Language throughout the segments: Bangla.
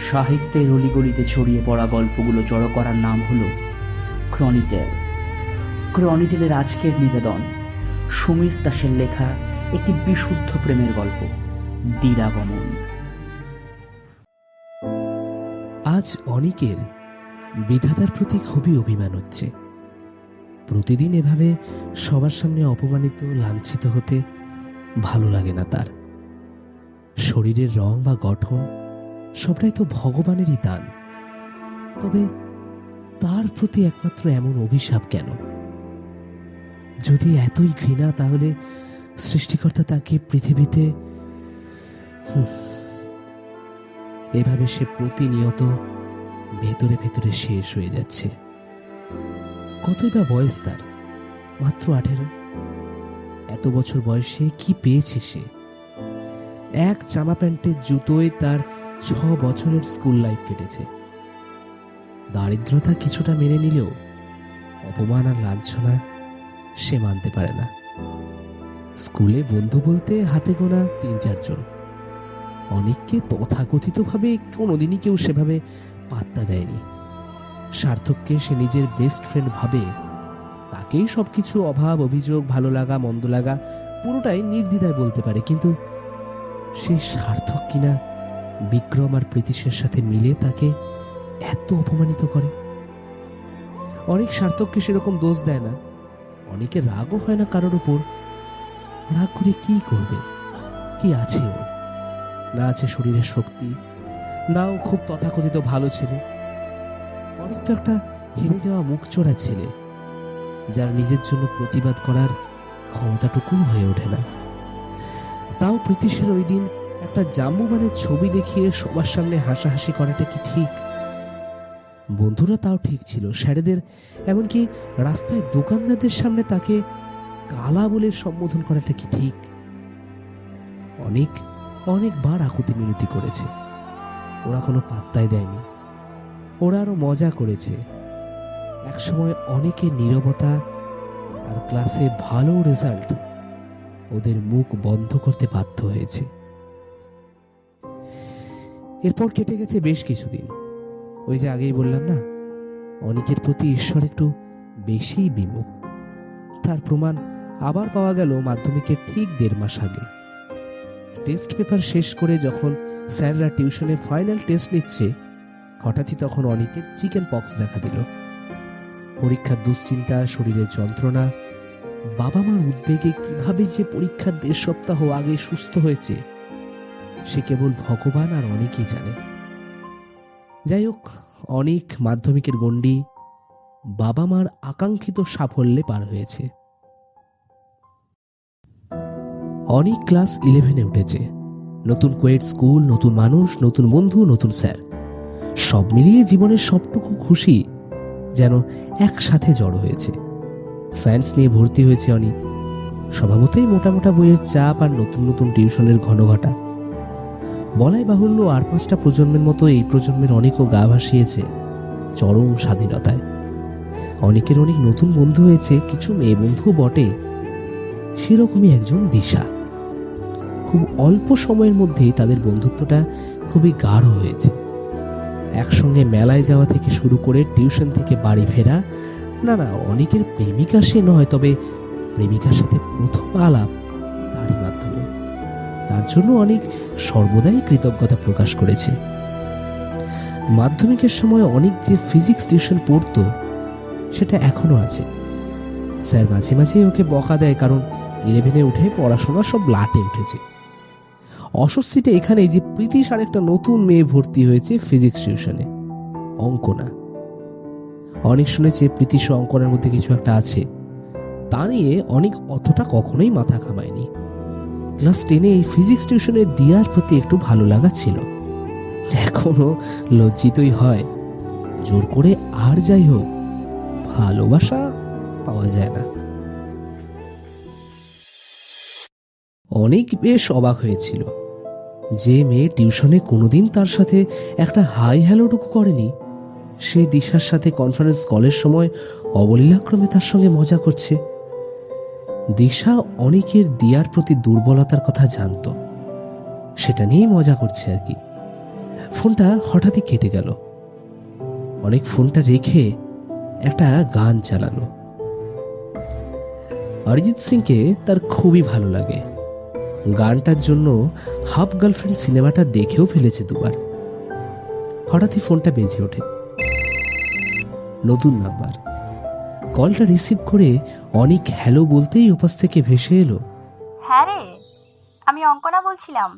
সাহিত্যের অলিগলিতে ছড়িয়ে পড়া গল্পগুলো জড়ো করার নাম হলো ক্রনিটেল। ক্রনিটেলের আজকের নিবেদন সুমিত দাসের লেখা একটি বিশুদ্ধ প্রেমের গল্প, দিরাগমন। আজ অনিকের বিধাতার প্রতি খুবই অভিমান হচ্ছে। প্রতিদিন এভাবে সবার সামনে অপমানিত, লাঞ্ছিত হতে ভালো লাগে না তার। শরীরের রং বা গঠন সবটাই তো ভগবানেরই দান। তবে তার প্রতি একমাত্র এমন অভিশাপ কেন? যদি এতই ঘৃণা, তাহলে সৃষ্টিকর্তা তাকে পৃথিবীতে এভাবে সে প্রতিনিয়ত ভেতরে ভেতরে শেষ হয়ে যাচ্ছে। কতই বা বয়স তার? মাত্র আঠেরো? এত বছর বয়সে কি পেয়েছে সে? এক জামা প্যান্টের জুতোয় তার ছ বছরের স্কুল লাইফ কেটেছে। দারিদ্রতা কিছুটা মেনে নিলেও অপমান আর লাঞ্ছনা সে মানতে পারে না। স্কুলে বন্ধু বলতে হাতে গোনা তিন চারজন। অনেককে তথাকথিতভাবে কোনোদিনই কেউ সেভাবে পাত্তা দেয়নি। সার্থককে সে নিজের বেস্ট ফ্রেন্ড ভাবে তাকেই সবকিছু অভাব, অভিযোগ, ভালো লাগা, মন্দ লাগা পুরোটাই নির্দ্বিধায় বলতে পারে, কিন্তু সে সার্থক কিনা বিক্রম আর প্রীতিশের সাথে মিলে তাকে এত অপমানিত করে। অনেক সার্থককে সেরকম দোষ দেয় না। অনেকে রাগও হয় না কারোর উপর। রাগ করে কি করবে? কি আছে ওর? না আছে শরীরের শক্তি নাও খুব তথাকথিত ভালো ছেলে। অনেক তো একটা হেরে যাওয়া মুখ চোরা ছেলে, যার নিজের জন্য প্রতিবাদ করার ক্ষমতাটুকু হয়ে ওঠে না। তাও প্রীতিশের ওই দিন একটা জাম্বুবানের ছবি দেখিয়ে সবার সামনে হাসাহাসি করাটা কি ঠিক? বন্ধুরা, তাও ঠিক ছিল। স্যারেদের, এমনকি রাস্তায় দোকানদারদের সামনে তাকে কালা বলে সম্বোধন করাটা কি ঠিক? অনেক, অনেকবার আকুতি মিনতি করেছে। ওরা কোনো পাত্তাই দেয়নি। ওরা আরও মজা করেছে। একসময় অনেকের নীরবতা আর ক্লাসে ভালো রেজাল্ট ওদের মুখ বন্ধ করতে বাধ্য হয়েছে। এরপর কেটে গেছে বেশ কিছুদিন। ওই যে আগেই বললাম না, অনেকের প্রতি ঈশ্বর একটু বেশিই বিমুখ। তার প্রমাণ আবার পাওয়া গেল মাধ্যমিকের ঠিক দেড় মাস আগে। টেস্ট পেপার শেষ করে যখন স্যাররা টিউশনে ফাইনাল টেস্ট নিচ্ছে, হঠাৎই তখন অনেকের চিকেন পক্স দেখা দিল। পরীক্ষার দুশ্চিন্তা, শরীরের যন্ত্রণা বাবা মার উদ্বেগে কীভাবে যে পরীক্ষার দেড় সপ্তাহ আগে সুস্থ হয়েছে সে কেবল ভগবান আর অনেকেই জানে। যাই হোক অনেক মাধ্যমিকের গণ্ডি বাবা মার আকাঙ্ক্ষিত সাফল্যে পার হয়েছে। অনেক ক্লাস ইলেভেনে উঠেছে। নতুন কোয়েট স্কুল, নতুন মানুষ, নতুন বন্ধু, নতুন স্যার। সব মিলিয়ে জীবনের সবটুকু খুশি যেন একসাথে জড়ো হয়েছে। সায়েন্স নিয়ে ভর্তি হয়েছে অনেক। স্বভাবতই মোটা মোটা বইয়ের চাপ আর নতুন নতুন টিউশনের ঘন ঘটা বলাই বাহুল্য আর পাঁচটা প্রজন্মের মতো এই প্রজন্মের অনেকও গা ভাসিয়েছে চরম স্বাধীনতায়। অনেকের অনেক নতুন বন্ধু হয়েছে, কিছু মেয়ে বন্ধু বটে। সেরকমই একজন দিশা। খুব অল্প সময়ের মধ্যেই তাদের বন্ধুত্বটা খুবই গাঢ় হয়েছে। একসঙ্গে মেলায় যাওয়া থেকে শুরু করে টিউশন থেকে বাড়ি ফেরা, না না, অনেকের প্রেমিকা সে নয়, তবে প্রেমিকার সাথে প্রথম আলাপ তার জন্য অনেক সর্বদাই কৃতজ্ঞতা প্রকাশ করেছে। মাধ্যমিকের সময় অনেক যে ফিজিক্স টিউশন পড়তো, সেটা এখনও আছে। স্যার মাঝে মাঝে ওকে বকা দেয় কারণ ইলেভেনে উঠে পড়াশোনা সব লাটে উঠেছে। অস্বস্তিটা এখানেই যে প্রীতিশ আর একটা নতুন মেয়ে ভর্তি হয়েছে ফিজিক্স টিউশনে অঙ্কনা। অনেক শুনেছে প্রীতিশ অঙ্কনের মধ্যে কিছু একটা আছে। তা নিয়ে অনেক অতটা কখনোই মাথা ঘামায়নি। ক্লাস টেনে এই ফিজিক্স টিউশনে দিয়ার প্রতি একটু ভালো লাগা ছিল। এখনও লজ্জিতই হয়। জোর করে আর যাই হোক, ভালোবাসা পাওয়া যায় না। অনেক বেশ অবাক হয়েছিল যে মেয়ে টিউশনে কোনোদিন তার সাথে একটা হাই হ্যালোটুকু করেনি। সে দিশার সাথে কনফারেন্স কলের সময় অবলীলাক্রমে তার সঙ্গে মজা করছে। দিশা অনেকের দিয়ার প্রতি দুর্বলতার কথা জানতো। সেটা নিয়েই মজা করছে আর কি। ফোনটা হঠাৎই কেটে গেল। অনেক ফোনটা রেখে একটা গান চালালো। অরিজিৎ সিংকে তার খুবই ভালো লাগে। গানটার জন্য হাফ গার্লফ্রেন্ড সিনেমাটা দেখেও ফেলেছে দুবার। হঠাৎই ফোনটা বেজে ওঠে। নতুন নাম্বার। কলটা রিসিভ করে অনেক হ্যালো বলতেই উপাস থেকে ভেসে এলো। হ্যাঁ রে আমি অঙ্কনা বলছিলাম।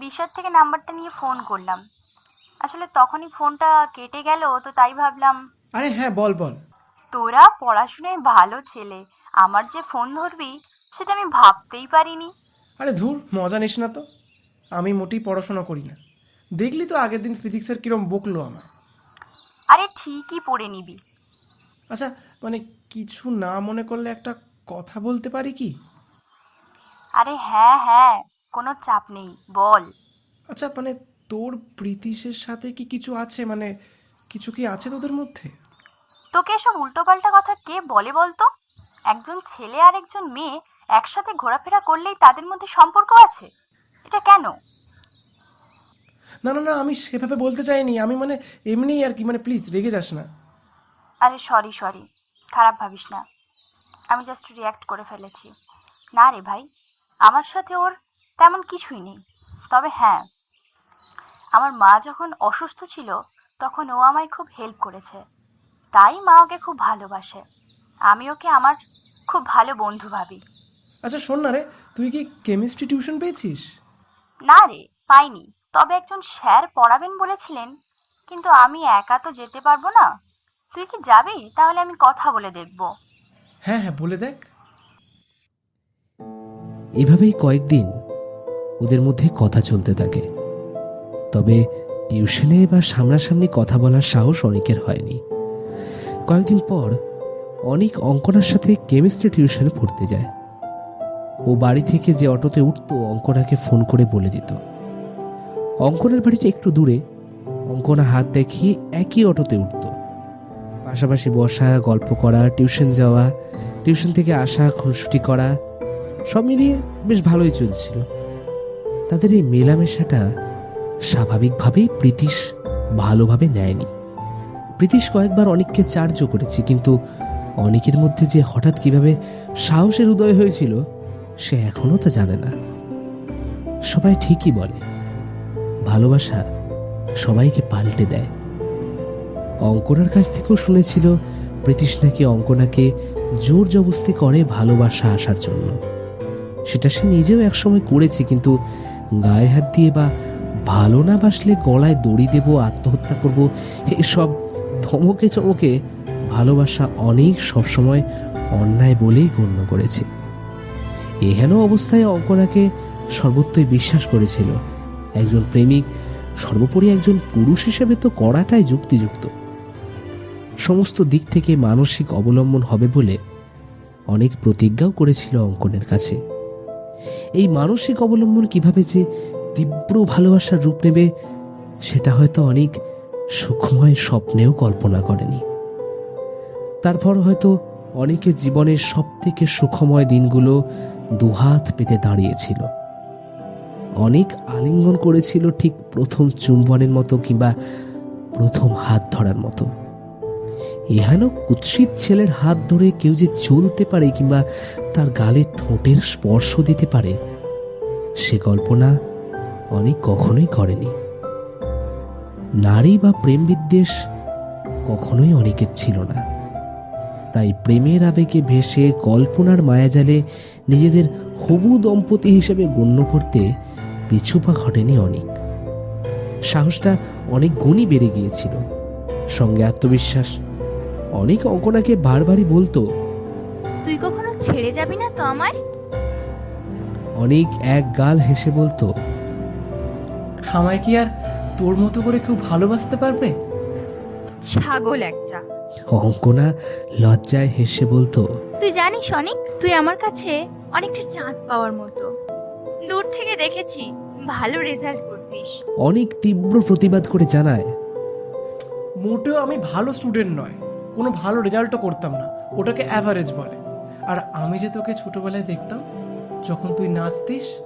দিশার থেকে নাম্বারটা নিয়ে ফোন করলাম। আসলে তখনই ফোনটা কেটে গেল তো তাই ভাবলাম আরে হ্যাঁ বল বল। তোরা পড়াশুনায় ভালো ছেলে আমার যে ফোন ধরবি সেটা আমি ভাবতেই পারিনি। আরে ধুর মজা নিস না তো। আমি মোটেই পড়াশোনা করি না। দেখলি তো আগের দিন ফিজিক্সের কিরম বকলো আমার আরে ঠিকই পড়ে নিবি। আচ্ছা মানে কিছু না মনে করলে একটা কথা বলতে পারি কি? আরে হ্যাঁ হ্যাঁ কোনো চাপ নেই বল। আচ্ছা মানে তোর প্রীতিশের সাথে কি কিছু আছে? মানে কিছু কি আছে তোদের মধ্যে? তোকে এসব উল্টোপাল্টা কথা কে বলে বলতো? একজন ছেলে আর একজন মেয়ে একসাথে ঘোরাফেরা করলেই তাদের মধ্যে সম্পর্ক আছে? এটা কেন? না না না আমি সেভাবে বলতে চাইনি। আমি মানে এমনিই আর কি মানে প্লিজ রেগে যাস না। আরে সরি সরি। খারাপ ভাবিস না। আমি জাস্ট রিয়্যাক্ট করে ফেলেছি। না রে ভাই আমার সাথে ওর তেমন কিছুই নেই। তবে হ্যাঁ আমার মা যখন অসুস্থ ছিল তখন ও আমায় খুব হেল্প করেছে। তাই মা ওকে খুব ভালোবাসে। আমি ওকে আমার খুব ভালো বন্ধু ভাবি। আচ্ছা শোন না রে তুই কি কেমিস্ট্রি টিউশন পেয়েছিস? না রে পাইনি। তবে একজন স্যার পড়াবেন বলেছিলেন কিন্তু আমি একা তো যেতে পারব না। তুই কি যাবি? তাহলে আমি কথা বলে দেখব। হ্যাঁ হ্যাঁ বলে দেখ। এভাবেই কয়েকদিন ওদের মধ্যে কথা চলতে থাকে। তবে টিউশনে বা সামনাসামনি কথা বলার সাহস অনেকের হয়নি। কয়েকদিন পর অনেক অঙ্কনার সাথে কেমিস্ট্রি টিউশনে পড়তে যায়। ও বাড়ি থেকে যে অটোতে উঠতো অঙ্কনাকে ফোন করে বলে দিত। অঙ্কনার বাড়িটা একটু দূরে। অঙ্কনা হাত দেখিয়ে একই অটোতে উঠতো। পাশাপাশি বসা, গল্প করা, টিউশন যাওয়া, টিউশন থেকে আসা, খুনসুটি করা, সব মিলিয়ে বেশ ভালোই চলছিল। তাদের এই মেলামেশাটা স্বাভাবিকভাবেই প্রীতিশ ভালোভাবে নেয়নি। প্রীতিশ কয়েকবার অনেককে চার্জ করেছে, কিন্তু অনেকের মধ্যে যে হঠাৎ কীভাবে সাহসের উদয় হয়েছিল, সে এখনও তা জানে না। সবাই ঠিকই বলে, ভালোবাসা সবাইকে পাল্টে দেয়। অঙ্কনার কাছ থেকেও শুনেছিল প্রীতিশ নাকি অঙ্কনাকে জোর জবস্তি করে ভালোবাসা আসার জন্য। সেটা সে নিজেও একসময় করেছে, কিন্তু গায়ে হাত দিয়ে বা ভালো না বাসলে গলায় দড়ি দেব, আত্মহত্যা করব, এসব ধমকে চমকে ভালোবাসা অনেক সবসময় অন্যায় বলেই গণ্য করেছে। এহেন অবস্থায় অঙ্কনাকে সর্বত্রই বিশ্বাস করেছিল। একজন প্রেমিক সর্বোপরি একজন পুরুষ হিসেবে তো করাটাই যুক্তিযুক্ত। সমস্ত দিক থেকে মানসিক অবলম্বন হবে বলে অনেক প্রতিজ্ঞাও করেছিল অঙ্কনের কাছে। এই মানসিক অবলম্বন কীভাবে যে তীব্র ভালোবাসার রূপ নেবে, সেটা হয়তো অনেক সুখময় স্বপ্নেও কল্পনা করেনি। তারপর হয়তো অনেকে জীবনের সব থেকে সুখময় দিনগুলো দুহাত পেতে দাঁড়িয়েছিল। অনেক আলিঙ্গন করেছিল ঠিক প্রথম চুম্বনের মতো কিংবা প্রথম হাত ধরার মতো। এহেন কুৎসিত ছেলের হাত ধরে কেউ যে চলতে পারে কিংবা তার গালে ঠোঁটের স্পর্শ দিতে পারে, সে কল্পনা অনেক কখনোই করেনি। নারী বা প্রেম বিদ্বেষ কখনোই অনেকের ছিল না। তাই প্রেমের আবেগে ভেসে কল্পনার মায়াজালে নিজেদের হবু দম্পতি হিসেবে গণ্য করতে পিছুপা ঘটেনি অনেক। সাহসটা অনেক গুণই বেড়ে গিয়েছিল। সঙ্গে আত্মবিশ্বাস অনেক অঙ্কনাকে বারবারই বলতো তুই কখনো ছেড়ে যাবি না তো আমায়? অনেক এক গাল হেসে বলতো আমায় কি আর তোর মতো করে কেউ ভালোবাসতে পারবে? ছাগল একটা। অঙ্কনা লজ্জায় হেসে বলতো তুই জানিস অনেক তুই আমার কাছে অনেকটা চাঁদ পাওয়ার মতো। দূর থেকে দেখেছি ভালো রেজাল্ট করতিস। অনেক তীব্র প্রতিবাদ করে জানায় মোটেও আমি ভালো স্টুডেন্ট নয়। কোনো ভালো রেজাল্টও করতাম না। ওটাকে অ্যাভারেজ বলে। আর আমি যে তোকে ছোটবেলায় দেখতাম, যখন তুই নাচতিস,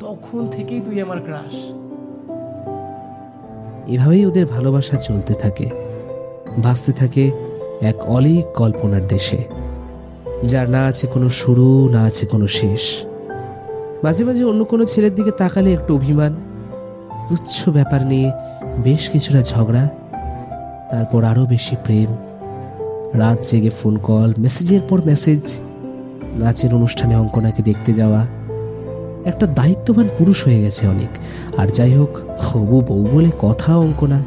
তখন থেকেই তুই আমার ক্রাশ এভাবেই ওদের ভালোবাসা চলতে থাকে। বাঁচতে থাকে এক অলিক কল্পনার দেশে, যার না আছে কোনো শুরু, না আছে কোনো শেষ। মাঝে মাঝে অন্য কোনো ছেলের দিকে তাকালে একটু অভিমান, তুচ্ছ ব্যাপার নিয়ে বেশ কিছুটা ঝগড়া, তারপর আরও বেশি প্রেম। রাত জেগে ফোন কল মেসেজের পর মেসেজ নাচের অনুষ্ঠানে অঙ্কনাকে দেখতে যাওয়া। একটা দায়িত্ববান পুরুষ হয়ে গেছে অনেক। আর যাই হোক, হবু বউ বলে কথা অঙ্কনা।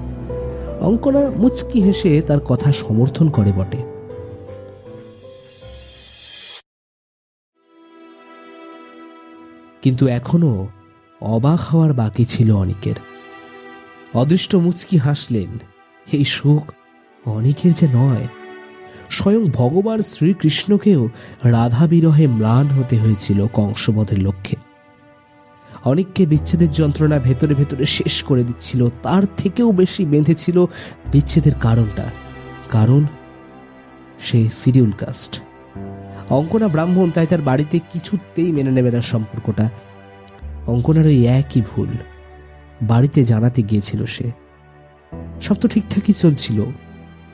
অঙ্কনা মুচকি হেসে তার কথা সমর্থন করে বটে। কিন্তু এখনও অবাক হওয়ার বাকি ছিল অনেকের। অদৃষ্ট মুচকি হাসলেন, এই সুখ অনেকের যে নয় স্বয়ং ভগবান শ্রীকৃষ্ণকেও রাধা বিরহে ম্লান হতে হয়েছিল কংসবধের লক্ষ্যে। অনেককে বিচ্ছেদের যন্ত্রণা ভেতরে ভেতরে শেষ করে দিচ্ছিল, তার থেকেও বেশি বেঁধেছিল বিচ্ছেদের কারণটা। কারণ, সে সিডিউল কাস্ট। অঙ্কনা ব্রাহ্মণ তাই তার বাড়িতে কিছুতেই মেনে নেবে না সম্পর্কটা। অঙ্কনার ওই একই ভুল। বাড়িতে জানাতে গিয়েছিল সে। সব তো ঠিকঠাকই চলছিল।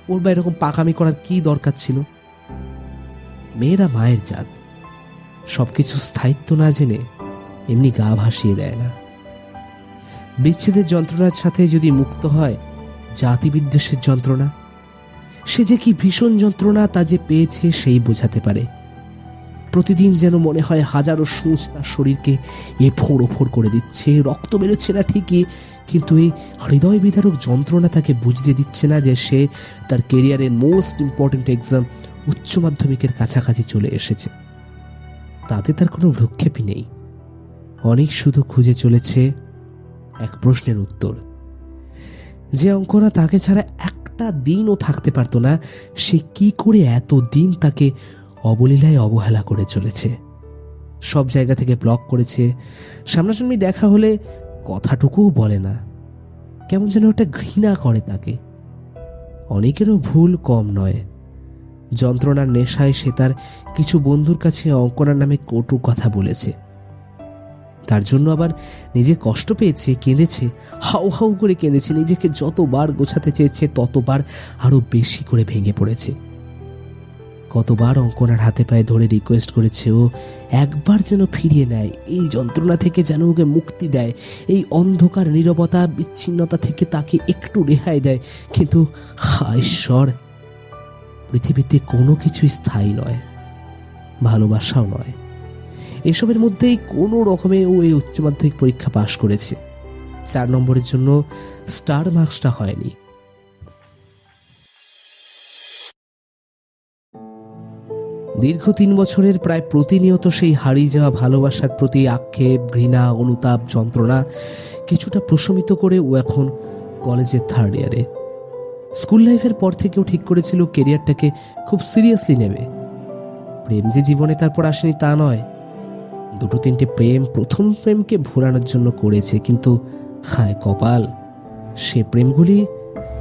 ওর বা এরকম পাকামি করার কি দরকার ছিল? মেয়েরা মায়ের জাত। সবকিছু স্থায়িত্ব না জেনে এমনি গা ভাসিয়ে দেয় না। বিচ্ছেদের যন্ত্রণার সাথে যদি মুক্ত হয়, জাতিবিদ্বেষের যন্ত্রণা? সে যে কি ভীষণ যন্ত্রণা তা যে পেয়েছে সেই বোঝাতে পারে। প্রতিদিন যেন মনে হয় হাজারো সূচ তার শরীরকে এ ওফোড় করে দিচ্ছে। রক্ত বেরোচ্ছে না ঠিকই, কিন্তু এই হৃদয় বিদারক যন্ত্রণা তাকে বুঝতে দিচ্ছে না যে সে তার কেরিয়ারের মোস্ট ইম্পর্ট্যান্ট এক্সাম উচ্চ মাধ্যমিকের কাছাকাছি চলে এসেছে। তাতে তার কোনো ভ্রুক্ষেপই নেই। অনেক শুধু খুঁজে চলেছে এক প্রশ্নের উত্তর। যে অঙ্কনা তাকে ছাড়া একটা দিনও থাকতে পারতো না, সে কি করে এত দিন তাকে অবলীলায় অবহেলা করে চলেছে। সব জায়গা থেকে ব্লক করেছে। সামনাসামনি দেখা হলে কথাটুকুও বলে না। কেমন যেন একটা ঘৃণা করে তাকে। অনেকেরও ভুল কম নয়। যন্ত্রণার নেশায় সে তার কিছু বন্ধুর কাছে অঙ্কনার নামে কটু কথা বলেছে। তার জন্য আবার নিজে কষ্ট পেয়েছে, কেঁদেছে, হাউ হাউ করে কেঁদেছে, নিজেকে যতবার গোছাতে চেয়েছে, ততবার আরও বেশি করে ভেঙে পড়েছে। কতবার অঙ্কনার হাতে পায়ে ধরে রিকোয়েস্ট করেছে ও একবার যেন ফিরিয়ে নেয়। এই যন্ত্রণা থেকে যেন ওকে মুক্তি দেয়। এই অন্ধকার নীরবতা, বিচ্ছিন্নতা থেকে তাকে একটু রেহাই দেয়। কিন্তু ঈশ্বর, পৃথিবীতে কোনো কিছুই স্থায়ী নয়, ভালোবাসাও নয়। এসবের মধ্যেই কোনো রকমে ও এই উচ্চ মাধ্যমিক পরীক্ষা পাশ করেছে। চার নম্বরের জন্য স্টার মার্কসটা হয়নি। দীর্ঘ তিন বছরের প্রায় প্রতিনিয়ত সেই হারিয়ে যাওয়া ভালোবাসার প্রতি আক্ষেপ, ঘৃণা, অনুতাপ, যন্ত্রণা কিছুটা প্রশমিত করে ও এখন কলেজের থার্ড ইয়ারে স্কুল লাইফের পর থেকেও ঠিক করেছিল কেরিয়ারটাকে খুব সিরিয়াসলি নেবে। প্রেম যে জীবনে তারপর আসেনি তা নয়। দুটো তিনটে প্রেম প্রথম প্রেমকে ভোলানোর জন্য করেছে, কিন্তু হায় কপাল, সে প্রেমগুলি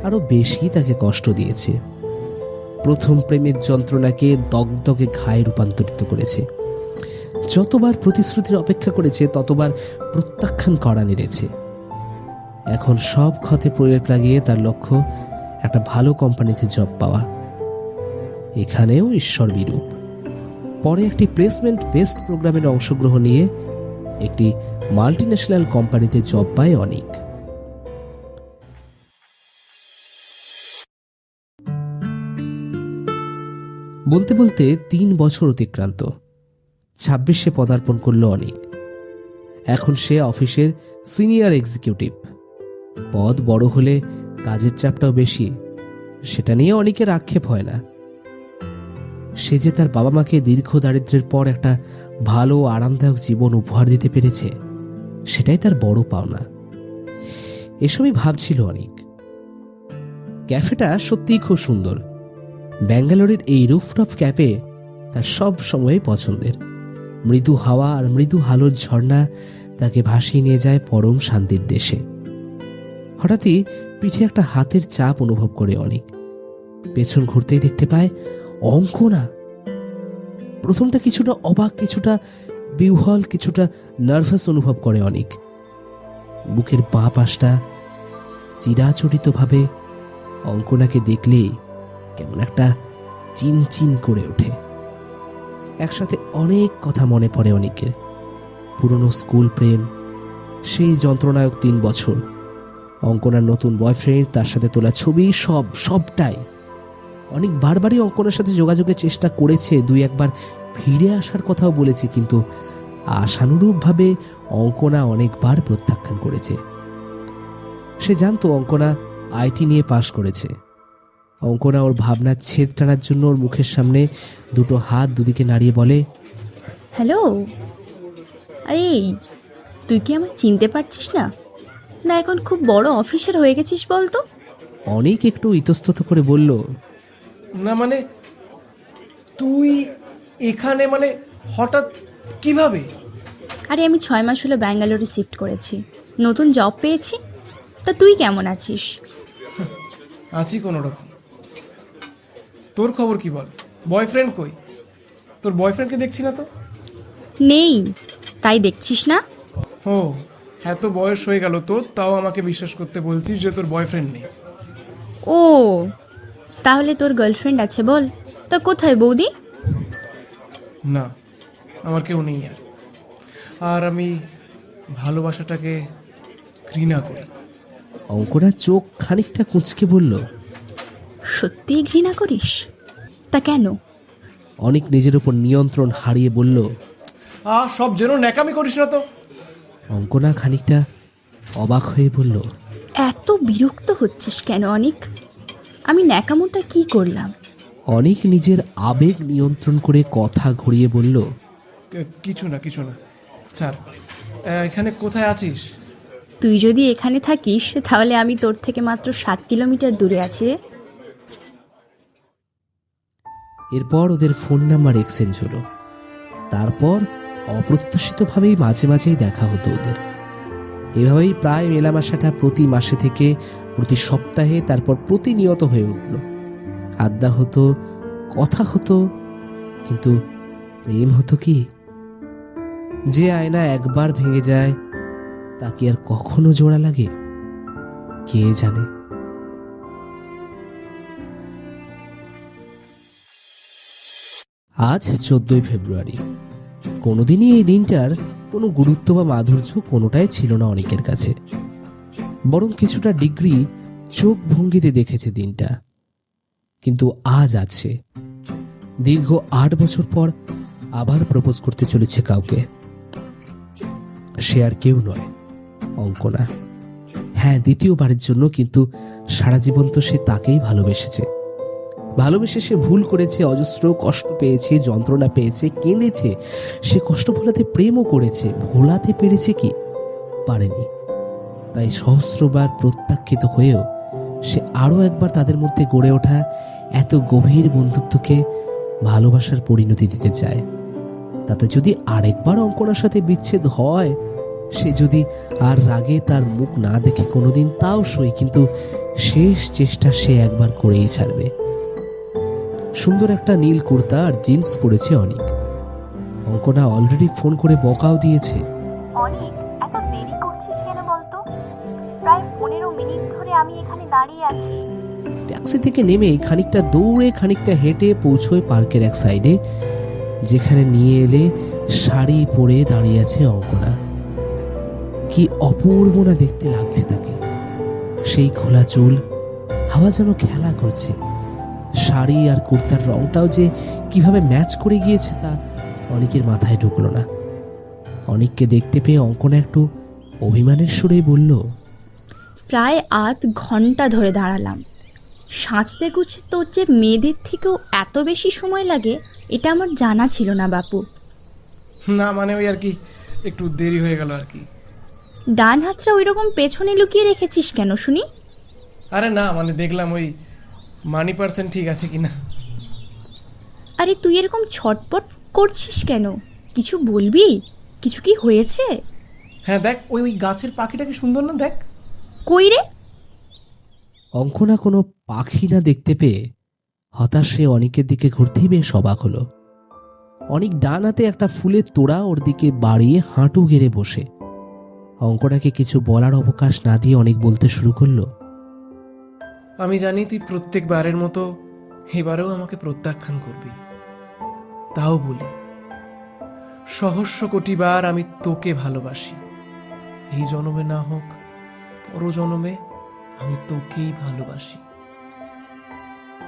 আরও বেশি তাকে কষ্ট দিয়েছে। প্রথম প্রেমের যন্ত্রণাকে দগদগে ঘায়ে রূপান্তরিত করেছে। যতবার প্রতিশ্রুতির অপেক্ষা করেছে, ততবার প্রত্যাখ্যান করা নেড়েছে। এখন সব ক্ষতে প্রলেপ লাগিয়ে তার লক্ষ্য, একটা ভালো কোম্পানিতে জব পাওয়া। এখানেও ঈশ্বর বিরূপ। পরে একটি প্লেসমেন্ট বেস্ট প্রোগ্রামের অংশগ্রহণ নিয়ে একটি মাল্টিন্যাশনাল কোম্পানিতে জব পায় অনেক। বলতে বলতে তিন বছর অতিক্রান্ত। ছাব্বিশে পদার্পণ করল অনেক। এখন সে অফিসের সিনিয়র এক্সিকিউটিভ। পদ বড় হলে কাজের চাপটাও বেশি, সেটা নিয়ে অনেকের আক্ষেপ হয় না। সে যে তার বাবা মাকে দীর্ঘ দারিদ্র্যের পর একটা ভালো আরামদায়ক জীবন উপহার দিতে পেরেছে, সেটাই তার বড় পাওনা। এসবই ভাবছিল অনেক। ক্যাফেটা সত্যিই খুব সুন্দর। ব্যাঙ্গালোরের এই রুফটপ ক্যাফে তার সব সময় পছন্দের। মৃদু হাওয়া আর মৃদু হালোর ঝর্ণা তাকে ভাসিয়ে নিয়ে যায় পরম শান্তির দেশে। হঠাৎই পিঠে একটা হাতের চাপ অনুভব করে অনেক। পেছন ঘুরতেই দেখতে পায়, অঙ্কনা! প্রথমটা কিছুটা অবাক, কিছুটা বিহ্বল কিছুটা নার্ভাস অনুভব করে অনেক। বুকের বাঁ পাশটা চিরাচরিতভাবে অঙ্কনাকে দেখলেই কেমন একটা চিনচিন করে ওঠে। একসাথে অনেক কথা মনে পড়ে অনেকের। পুরনো স্কুল প্রেম, সেই যন্ত্রণায়ক তিন বছর, অঙ্কনার নতুন বয়ফ্রেন্ড, তার সাথে তোলা ছবি, সব, সবটাই। অনেক বারবারই অঙ্কনের সাথে যোগাযোগের চেষ্টা করেছে, দুই একবার ফিরে আসার কথাও বলেছে, কিন্তু আশানুরূপভাবে অঙ্কনা অনেকবার প্রত্যাখ্যান করেছে। সে জানতো অঙ্কনা আইটি নিয়ে পাশ করেছে। অঙ্কনা ওর ভাবনার ছেদ টানার জন্য ওর মুখের সামনে দুটো হাত দুদিকে নাড়িয়ে বলে হ্যালো আরে এই, তুই কি আমায় চিনতে পারছিস না? না এখন খুব বড় অফিসার হয়ে গেছিস বলতো? অনেক একটু ইতস্তত করে বলল না মানে তুই এখানে মানে হঠাৎ কীভাবে? আরে আমি ছয় মাস হলো ব্যাঙ্গালোরে শিফট করেছি নতুন জব পেয়েছি তা তুই কেমন আছিস? আছি কোনো রকম। তোর খবর কি বল? বয়ফ্রেন্ড কই? তোর বয়ফ্রেন্ডকে দেখছি না তো? নেই। তাই দেখছিস না? ও এত বয়স হয়ে গেল তোর তাও আমাকে বিশ্বাস করতে বলছিস যে তোর বয়ফ্রেন্ড নেই। ও তাহলে তোর গার্লফ্রেন্ড আছে বল। তা কোথায় বৌদি? না আমার কেউ নেই আর। আর আমি ভালোবাসাটাকে ঘৃণা করি। অঙ্কনার চোখ খানিকটা কুঁচকে বলল সত্যিই ঘৃণা করিস? তা কেন? অনেক নিজের উপর নিয়ন্ত্রণ হারিয়ে বলল আ সব যেন ন্যাকামি করিস না তো। অঙ্কনা খানিকটা অবাক হয়ে বলল এত বিরক্ত হচ্ছিস কেন অনেক? আমি ন্যাকামোটা কি করলাম? অনেক নিজের আবেগ নিয়ন্ত্রণ করে কথা ঘুরিয়ে বলল কিছু না কিছু না। স্যার এখানে কোথায় আছিস? তুই যদি এখানে থাকিস তাহলে আমি তোর থেকে মাত্র ষাট কিলোমিটার দূরে আছি রে। এরপর ওদের ফোন নাম্বার এক্সচেঞ্জ হলো। তারপর অপ্রত্যাশিতভাবেই মাঝে মাঝেই দেখা হতো ওদের। এভাবেই প্রায় মেলামেশাটা প্রতি মাসে থেকে প্রতি সপ্তাহে তারপর প্রতিনিয়ত হয়ে উঠল। আড্ডা হতো, কথা হতো, কিন্তু প্রেম হতো কি? যে আয়না একবার ভেঙে যায় তা কি আর কখনো জোড়া লাগে? কে জানে? আজ চোদ্দই ফেব্রুয়ারি। কোনোদিনই এই দিনটার কোনো গুরুত্ব বা মাধুর্য কোনোটাই ছিল না অনেকের কাছে। বরং কিছুটা ডিগ্রি চোখ ভঙ্গিতে দেখেছে দিনটা। কিন্তু আজ আছে। দীর্ঘ আট বছর পর আবার প্রপোজ করতে চলেছে কাউকে। সে আর কেউ নয়, অঙ্কনা। হ্যাঁ দ্বিতীয়বারের জন্য কিন্তু সারা জীবন তো সে তাকেই ভালোবেসেছে। ভালোবেসে সে ভুল করেছে, অজস্র কষ্ট পেয়েছে, যন্ত্রণা পেয়েছে, কেঁদেছে, সে কষ্ট ভোলাতে প্রেমও করেছে, ভোলাতে পেরেছে কি? পারেনি। তাই সহস্রবার প্রত্যাখ্যিত হয়েও সে আরও একবার তাদের মধ্যে গড়ে ওঠা এত গভীর বন্ধুত্বকে ভালোবাসার পরিণতি দিতে চায়। তাতে যদি আরেকবার অঙ্কনার সাথে বিচ্ছেদ হয়, সে যদি আর রাগে তার মুখ না দেখে কোনোদিন, তাও সই, কিন্তু শেষ চেষ্টা সে একবার করেই ছাড়বে। সুন্দর একটা নীল কুর্তা আর জিন্স পরেছে অনেক। অঙ্কনা অলরেডি ফোন করে বকাও দিয়েছে। অনেক এত দেরি করছিস কেন বলতো? প্রায় পনেরো মিনিট ধরে আমি এখানে দাঁড়িয়ে আছি। ট্যাক্সি থেকে নেমে খানিকটা দৌড়ে খানিকটা হেঁটে পৌঁছয় পার্কের এক সাইডে যেখানে নিয়ে এলে শাড়ি পরে দাঁড়িয়ে আছে অঙ্কনা। কি অপূর্ব না দেখতে লাগছে তাকে। সেই খোলা চুল হাওয়া যেন খেলা করছে। শাড়ি আর কুর্তার রংটাও যে কীভাবে ম্যাচ করে গিয়েছে তা অনেকের মাথায় ঢুকলো না। অনেককে দেখতে পেয়ে অঙ্কনা একটু অভিমানের সুরেই বলল প্রায় আধ ঘণ্টা ধরে দাঁড়ালাম। সাঁচতে গুছতে তোর যে মেয়েদের থেকেও এত বেশি সময় লাগে এটা আমার জানা ছিল না বাপু। না মানে ওই আর কি একটু দেরি হয়ে গেল আর কি। ডান হাতটা ওই রকম পেছনে লুকিয়ে রেখেছিস কেন শুনি? আরে না মানে দেখলাম ওই মানি পার্সেন্ট ঠিক আছে কি না আরে তুই এরকম ছটপট করছিস কেন? কিছু বলবি? কিছু কি হয়েছে? হ্যাঁ দেখ ওই ওই গাছের পাখিটা কি সুন্দর না দেখ। কই রে? অঙ্কনা কোনো পাখি না দেখতে পেয়ে হতাশে অনেকের দিকে ঘুরতেই বেশ অবাক হলো। অনেক ডান হাতে একটা ফুলের তোড়া ওর দিকে বাড়িয়ে হাঁটু গেড়ে বসে। অঙ্কনাকে কিছু বলার অবকাশ না দিয়ে অনেক বলতে শুরু করল আমি জানি তুই প্রত্যেকবারের মতো এবারেও আমাকে প্রত্যাখ্যান করবি। তাও বলি সহস্র কোটিবার আমি তোকে ভালোবাসি। এই জনমে না হোক পরজনমে আমি তোকেই ভালোবাসি।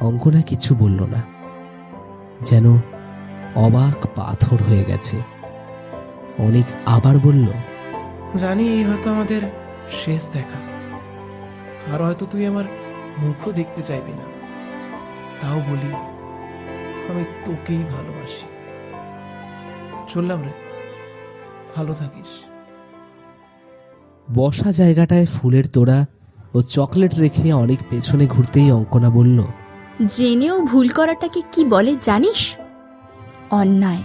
অঙ্কনা কিছু বলল না যেন অবাক পাথর হয়ে গেছে। অনেক আবার বলল জানি এই হয়তো আমাদের শেষ দেখা আর হয়তো তুই আমার মুখও দেখতে চাইবি না। তাও বলি আমি তোকেই ভালোবাসি। চললাম রে ভালো থাকিস। বসা জায়গাটায় ফুলের তোড়া ও চকলেট রেখে অনেক পেছনে ঘুরতেই অঙ্কনা বলল জেনেও ভুল করাটাকে কি বলে জানিস? অন্যায়।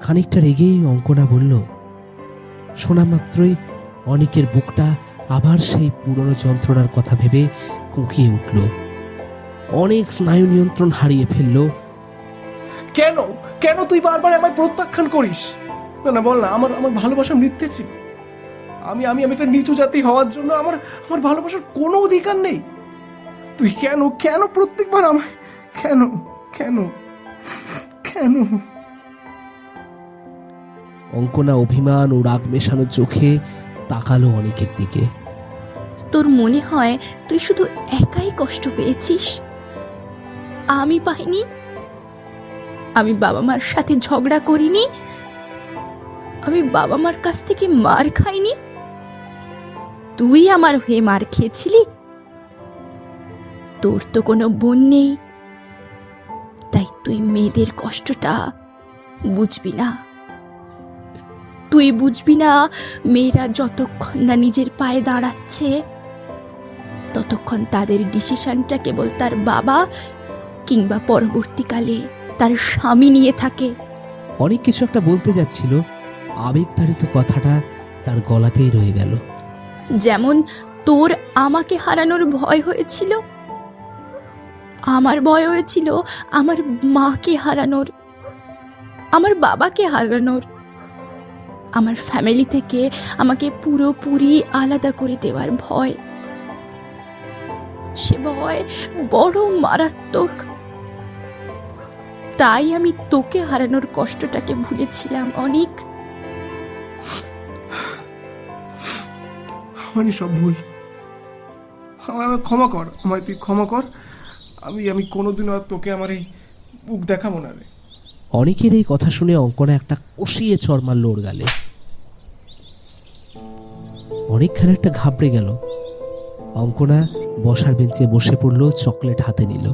খানিকটা রেগেই অঙ্কনা বলল শোনা মাত্রই অনেকের বুকটা আবার সেই পুরনো যন্ত্রণার কথা ভেবে কুঁকিয়ে উঠল। অনেক স্নায়ু নিয়ন্ত্রণ হারিয়ে ফেলল। কেন? কেন তুই বারবার আমায় প্রত্যাখ্যান করিস? না না বল না আমার আমার ভালোবাসা মিথ্যে ছিল। আমি আমি আমি একটা নিচু জাতি হওয়ার জন্য আমার আমার ভালোবাসার কোনো অধিকার নেই। তুই কেন কেন প্রত্যেকবার আমায় কেন কেন কেন? অঙ্কনা অভিমান ও রাগ মেশানো চোখে তাকালো অনেকের দিকে। তোর মনে হয় তুই শুধু একাই কষ্ট পেয়েছিস? আমি পাইনি। আমি বাবা মার সাথে ঝগড়া করিনি। আমি বাবা মার কাছ থেকে মার খাইনি। তুই আমার হয়ে মার খেয়েছিলি। তোর তো কোনো বোন নেই। তাই তুই মেয়েদের কষ্টটা বুঝবি না। তুই বুঝবি না, মেয়েরা যতক্ষণ না নিজের পায়ে দাঁড়াচ্ছে ততক্ষণ তাদের ডিসিশনটা কেবল তার বাবা কিংবা পরবর্তীকালে তার স্বামী নিয়ে থাকে। অনেক কিছু একটা বলতে যাচ্ছিল। আবেগতাড়িত কথাটা তার গলাতেই রয়ে গেল। যেমন তোর আমাকে হারানোর ভয় হয়েছিল? আমার ভয় হয়েছিল আমার মাকে হারানোর আমার বাবাকে হারানোর। আমার ফ্যামিলি থেকে আমাকে পুরোপুরি আলাদা করে দেওয়ার ভয়। সে ভয় বড় মারাত্মক। তাই আমি তোকে হারানোর কষ্টটাকে ভুলেছিলাম অনেক। আমারই সব ভুল। আমার ক্ষমা কর আমার তুই ক্ষমা কর। আমি আমি কোনোদিনও আর তোকে আমার এই বুক দেখাবো না রে। অনেকের এই কথা শুনে অঙ্কনা একটা কষিয়ে চর মারল ওর গালে। অনেকখানে একটা ঘাবড়ে গেল। অঙ্কনা বসার বেঞ্চে বসে পড়ল, চকলেট হাতে নিল।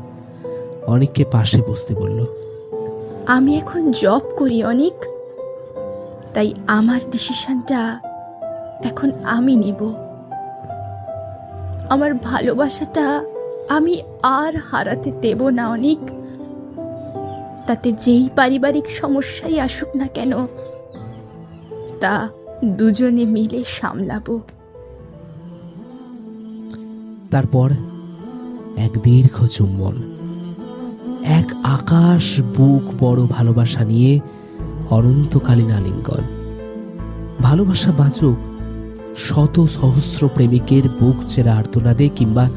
অনেককে পাশে বসতে বলল, আমি এখন জব করি, অনেক। তাই আমার ডিসিশনটা এখন আমি নেব। আমার ভালোবাসাটা আমি আর হারাতে দেব না, অনেক। তাতে যেই পারিবারিক সমস্যাই আসুক না কেন, তা দুজনে মিলে সামলাবো। তারপর এক দীর্ঘ চুম্বন, এক আকাশ বুক বড় ভালোবাসা নিয়ে অনন্তকালীন আলিঙ্গন। ভালোবাসা বাঁচুক শত সহস্র প্রেমিকের বুক চেরা আর্তনাদে কিংবা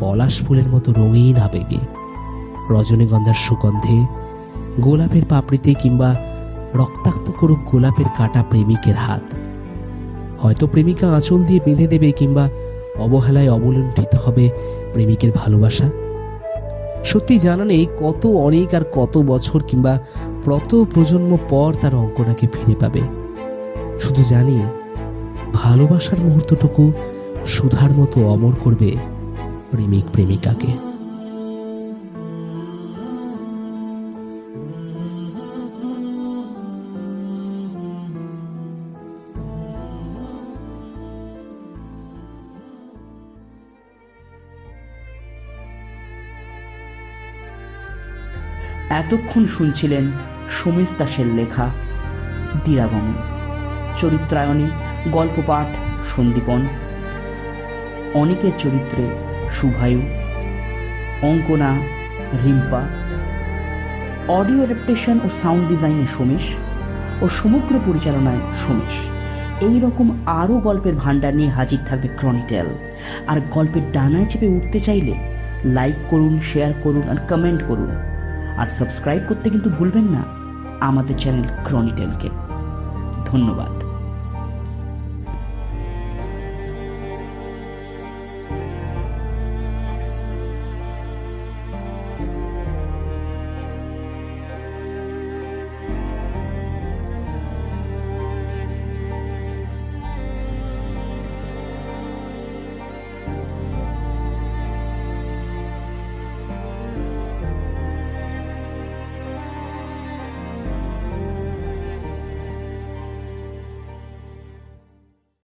পলাশ ফুলের মতো রঙিন আবেগে। রজনীগন্ধার সুগন্ধে, গোলাপের পাপড়িতে কিংবা রক্তাক্ত করুক গোলাপের কাটা প্রেমিকের হাত। হয়তো প্রেমিকা আঁচল দিয়ে বেঁধে দেবে কিংবা অবহেলায় অবলুণ্ঠিত হবে প্রেমিকের ভালোবাসা? সত্যি জানা নেই কত অনেক আর কত বছর কিংবা কত প্রজন্ম পর তার অঙ্কনাকে ফিরে পাবে। শুধু জানি, ভালোবাসার মুহূর্তটুকু সুধার মতো অমর করবে প্রেমিক প্রেমিকাকে এতক্ষণ শুনছিলেন সমীশ দাসের লেখা দিরাগমন চরিত্রায়নে গল্প পাঠ সন্দীপন। অনেকের চরিত্রে শুভায়ু অঙ্কনা, রিম্পা। অডিও অ্যাডাপ্টেশন ও সাউন্ড ডিজাইনে সোমেশ ও সমগ্র পরিচালনায় সোমেশ। এই রকম আরও গল্পের ভাণ্ডার নিয়ে হাজির থাকবে ক্রনিটেল। আর গল্পের ডানায় চেপে উঠতে চাইলে লাইক করুন, শেয়ার করুন আর কমেন্ট করুন। আর সাবস্ক্রাইব করতে কিন্তু ভুলবেন না। আমাদের চ্যানেল ক্রনিটেলকে ধন্যবাদ।